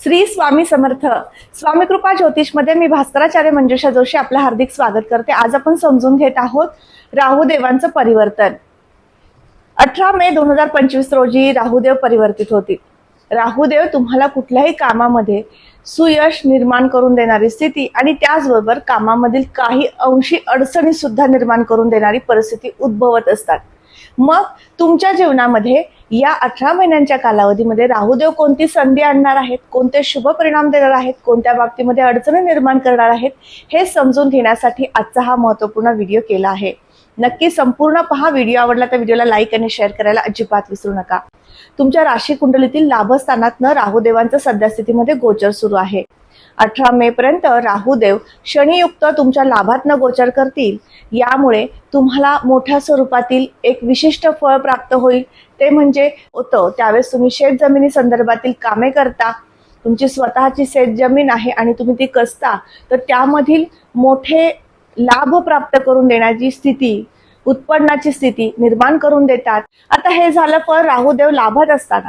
श्री स्वामी समर्थ. स्वामी कृपा ज्योतिषमध्ये मी भास्कराचार्य मंजुषा जोशी आपलं हार्दिक स्वागत करते. आज आपण समजून घेत आहोत राहू देवांचं परिवर्तन. अठरा मे दोन हजार पंचवीस रोजी राहुदेव परिवर्तित होतील. राहुदेव तुम्हाला कुठल्याही कामामध्ये सुयश निर्माण करून देणारी स्थिती आणि त्याचबरोबर कामामधील काही अंशी अडचणी सुद्धा निर्माण करून देणारी परिस्थिती उद्भवत असतात. मग तुमच्या जीवनामध्ये या अठरा महिन्यांच्या कालावधीमध्ये राहुदेव कोणती संधी आणणार आहेत? कोणते शुभ परिणाम देणार आहेत? कोणत्या बाबतीमध्ये अडचणी निर्माण करणार आहेत? हे समजून घेण्यासाठी आजचा हा महत्त्वपूर्ण व्हिडिओ केला आहे. नक्की संपूर्ण पहा. व्हिडिओ आवडला तर व्हिडिओला लाईक आणि शेअर करायला अजिबात विसरू नका. तुमच्या राशी कुंडलीतील लाभस्थानातनं राहुदेवांचं सध्या स्थितीमध्ये गोचर सुरू आहे. अठरा मे पर्यंत राहुदेव शनियुक्त तुमच्या लाभातनं गोचर करतील. यामुळे तुम्हाला मोठ्या स्वरूपातील एक विशिष्ट फळ प्राप्त होईल. ते म्हणजे होतं त्यावेळेस तुम्ही शेत जमिनी संदर्भातील कामे करता. तुमची स्वतःची शेत जमीन आहे आणि तुम्ही ती कसता तर त्यामधील मोठे लाभ प्राप्त करून देण्याची स्थिती उत्पन्नाची स्थिती निर्माण करून देतात. आता हे झालं फळ राहुदेव लाभत असताना.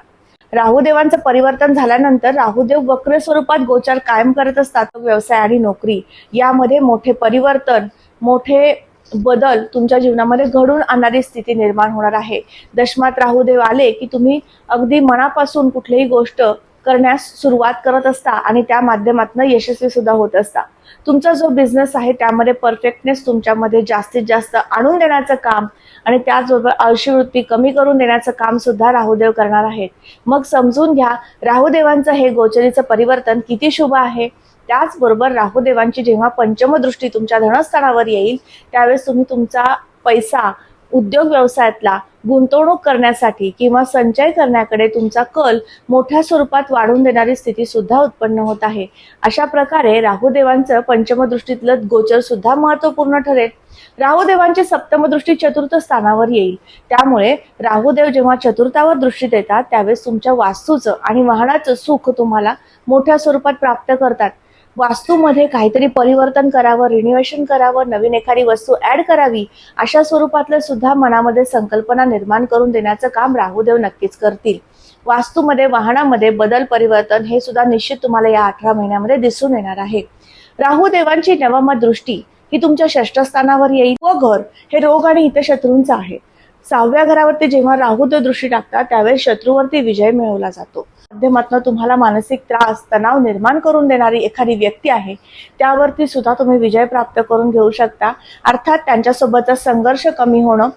राहुदेवांचं परिवर्तन झाल्यानंतर राहुदेव वक्र स्वरूपात गोचार कायम करत असतात. व्यवसाय आणि नोकरी यामध्ये मोठे परिवर्तन मोठे बदल तुमच्या जीवनामध्ये घडून आणणारी स्थिती निर्माण होणार आहे. दशमात राहुदेव आले की तुम्ही अगदी मनापासून कुठलीही गोष्ट करण्यास सुरुवात करत असता आणि त्या माध्यमातून यशस्वी सुद्धा होत असता. तुमचा जो बिझनेस आहे त्यामध्ये परफेक्टनेस तुमच्यामध्ये जास्तीत जास्त आणून देण्याचं काम आणि त्याचबरोबर आळशी वृत्ती कमी करून देण्याचं काम सुद्धा राहुदेव करणार आहेत. मग समजून घ्या राहुदेवांचं हे गोचरीचं परिवर्तन किती शुभ आहे. त्याचबरोबर राहुदेवांची जेव्हा पंचमदृष्टी तुमच्या धनस्थानावर येईल त्यावेळेस तुम्ही तुमचा पैसा उद्योग व्यवसायातला गुंतवणूक करण्यासाठी किंवा संचय करण्याकडे तुमचा कल मोठ्या स्वरूपात वाढून देणारी स्थिती सुद्धा उत्पन्न होत आहे. अशा प्रकारे राहुदेवांचं पंचमदृष्टीतलं गोचर सुद्धा महत्त्वपूर्ण ठरेल. राहुदेवांची सप्तमदृष्टी चतुर्थ स्थानावर येईल. त्यामुळे राहुदेव जेव्हा चतुर्थावर दृष्टी देतात त्यावेळेस तुमच्या वास्तूचं आणि वाहनाचं सुख तुम्हाला मोठ्या स्वरूपात प्राप्त करतात. वास्तूमध्ये काहीतरी परिवर्तन करावं रिन्युएशन करावं नवीन एखादी वस्तू ऍड करावी अशा स्वरूपातलं सुद्धा मनामध्ये संकल्पना निर्माण करून देण्याचं काम राहुदेव नक्कीच करतील. वास्तूमध्ये वाहनामध्ये बदल परिवर्तन हे सुद्धा निश्चित तुम्हाला या अठरा महिन्यामध्ये दिसून येणार आहे. राहुदेवांची नवम दृष्टी ही तुमच्या षष्ठस्थानावर येईल. व घर हे रोग आणि हितशत्रूंचं आहे. सहाव्या घरावरती जेव्हा राहुदेव दृष्टी टाकतात त्यावेळेस शत्रूवरती विजय मिळवला जातो. माध्यमातून तुम्हाला मानसिक त्रास तणाव निर्माण करून देणारी एखादी व्यक्ती आहे त्यावरती सुद्धा तुम्ही विजय प्राप्त करून घेऊ शकता. अर्थात त्यांच्यासोबतचा संघर्ष कमी होणं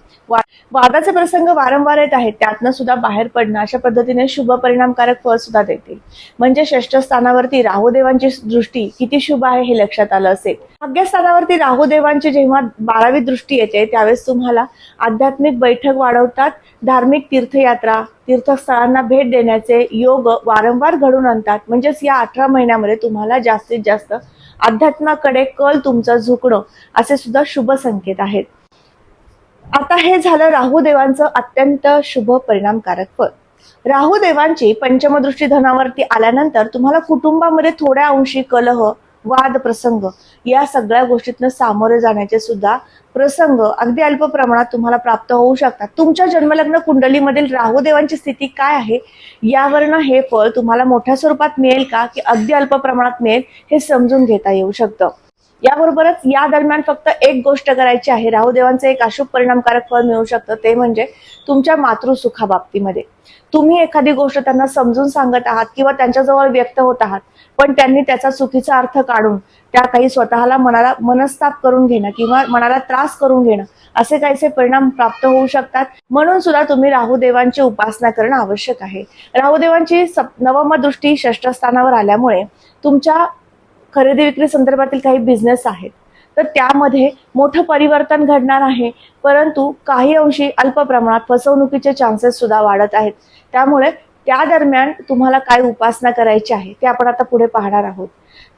वादाचे प्रसंग वारंवार येत आहेत त्यातनं सुद्धा बाहेर पडणं अशा पद्धतीने शुभ परिणामकारक फळ सुद्धा देतील म्हणजे षष्ठ स्थानावरती राहुदेवांची दृष्टी किती शुभ आहे हे लक्षात आलं असेल. भाग्यस्थानावरती राहुदेवांची जेव्हा बारावी दृष्टी येते त्यावेळेस तुम्हाला आध्यात्मिक बैठक वाढवतात. धार्मिक तीर्थयात्रा तीर्थस्थळांना भेट देण्याचे योग वारंवार घडून आणतात. म्हणजेच या अठरा महिन्यामध्ये तुम्हाला जास्तीत जास्त अध्यात्माकडे कल तुमचं झुकणं असे सुद्धा शुभ संकेत आहेत. आता हे झालं राहुदेवांचं अत्यंत शुभ परिणामकारक फळ. राहुदेवांची पंचमदृष्टी धनावरती आल्यानंतर तुम्हाला कुटुंबामध्ये थोड्या अंशी कलह वाद प्रसंग. या सगळ्या गोष्टीतनं सामोरे जाण्याचे सुद्धा प्रसंग अगदी अल्प प्रमाणात तुम्हाला प्राप्त होऊ शकतात. तुमच्या जन्मलग्न कुंडलीमधील राहुदेवांची स्थिती काय आहे? यावरनं हे फळ तुम्हाला मोठ्या स्वरूपात मिळेल का? की अगदी अल्प प्रमाणात मिळेल? हे समजून घेता येऊ शकतं. याबरोबरच या दरम्यान फक्त एक गोष्ट करायची आहे. राहुदेवांचं एक अशुभ परिणामकारक फळ मिळू शकतं ते म्हणजे तुमच्या मातृसुखाबाबतीमध्ये. तुम्ही एखादी गोष्ट त्यांना समजून सांगत आहात किंवा त्यांच्याजवळ व्यक्त होत आहात पण त्यांनी त्याचा चुकीचा अर्थ काढून त्या काही स्वतःला मनाला मनस्ताप करून घेणं किंवा मनाला त्रास करून घेणं असे काहीसे परिणाम प्राप्त होऊ शकतात. म्हणून सुद्धा तुम्ही राहुदेवांची उपासना करणं आवश्यक आहे. राहुदेवांची नवम दृष्टी षष्ठ स्थानावर आल्यामुळे तुमच्या खरेदी विक्री संदर्भातील काही बिझनेस आहेत. तर त्यामध्ये मोठं परिवर्तन घडणार आहे. परंतु काही अंशी अल्प प्रमाणात फसवणुकीचे चान्सेस सुद्धा वाढत आहेत. त्यामुळे त्या दरम्यान तुम्हाला काय उपासना करायची आहे ते आपण आता पुढे पाहणार आहोत.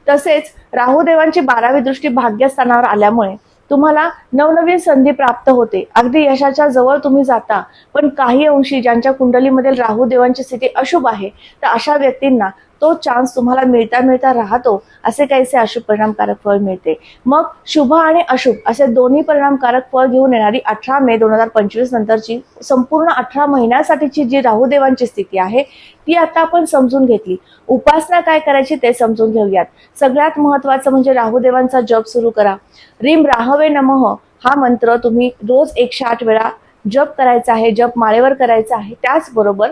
तसेच राहुदेवांची बारावी दृष्टी भाग्यस्थानावर आल्यामुळे तुम्हाला नवनवीन संधी प्राप्त होते. अगदी यशाच्या जवळ तुम्ही जाता पण काही अंशी ज्यांच्या कुंडलीमधील राहुदेवांची स्थिती अशुभ आहे तर अशा व्यक्तींना तो चान्स तुम्हाला मिळता मिळता राहतो असे काहीसे अशुभ परिणामकारक फळ मिळते. मग शुभ आणि अशुभ असे दोन्ही परिणामकारक फळ घेऊन येणारी अठरा मे दोन हजार पंचवीस नंतरची संपूर्ण अठरा महिन्यासाठीची जी राहुदेवांची स्थिती आहे ती आता आपण समजून घेतली. उपासना काय करायची ते समजून घेऊयात. सगळ्यात महत्वाचं म्हणजे राहुदेवांचा जप सुरू करा. रिम राहवे नमः हा मंत्र तुम्ही रोज एकशे आठ वेळा जप करायचा आहे जप माळेवर करायचा आहे त्याचबरोबर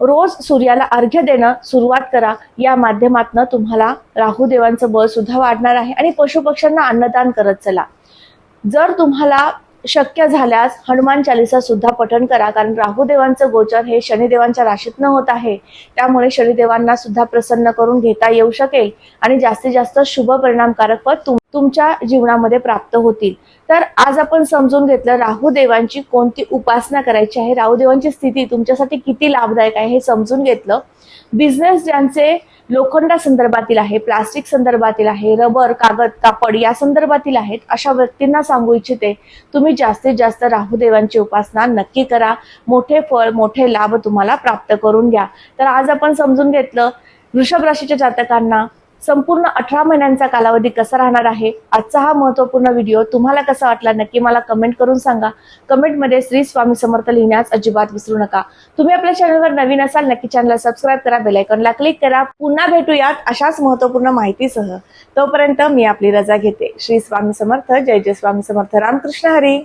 रोज सूर्याला अर्घ्य देणं सुरुवात करा. या माध्यमातनं तुम्हाला राहुदेवांचं बळ सुद्धा वाढणार आहे आणि पशुपक्ष्यांना अन्नदान करत चला. जर तुम्हाला शक्य झाल्यास हनुमान चालिसा सुद्धा पठण करा कारण राहुदेवांचं गोचर हे शनिदेवांच्या राशीतनं होत आहे. त्यामुळे शनिदेवांना सुद्धा प्रसन्न करून घेता येऊ शकेल आणि जास्तीत जास्त शुभ परिणामकारक पद तुमच्या जीवनामध्ये प्राप्त होतील. तर आज आपण समजून घेतलं राहुदेवांची कोणती उपासना करायची आहे राहुदेवांची स्थिती तुमच्यासाठी किती लाभदायक आहे हे समजून घेतलं. बिझनेस ज्यांचे लोखंडा संदर्भातील आहे प्लास्टिक संदर्भातील आहे रबर कागद कापड या संदर्भातील आहेत अशा व्यक्तींना सांगू इच्छिते तुम्ही जास्तीत जास्त राहुदेवांची उपासना नक्की करा. मोठे फळ मोठे लाभ तुम्हाला प्राप्त करून घ्या. तर आज आपण समजून घेतलं वृषभ राशीच्या जातकांना संपूर्ण अठरा महिन्यांचा कालावधी कसा राहणार आहे? आजचा हा महत्त्वपूर्ण व्हिडिओ तुम्हाला कसा वाटला? नक्की मला कमेंट करून सांगा. कमेंटमध्ये श्री स्वामी समर्थ लिहिण्यास अजिबात विसरू नका. तुम्ही आपल्या चॅनलवर नवीन असाल नक्की चॅनलला सबस्क्राईब करा बेलायकॉनला क्लिक करा. पुन्हा भेटूयात अशाच महत्त्वपूर्ण माहितीसह. तोपर्यंत मी आपली रजा घेते. श्री स्वामी समर्थ. जय जय स्वामी समर्थ. रामकृष्ण हरी.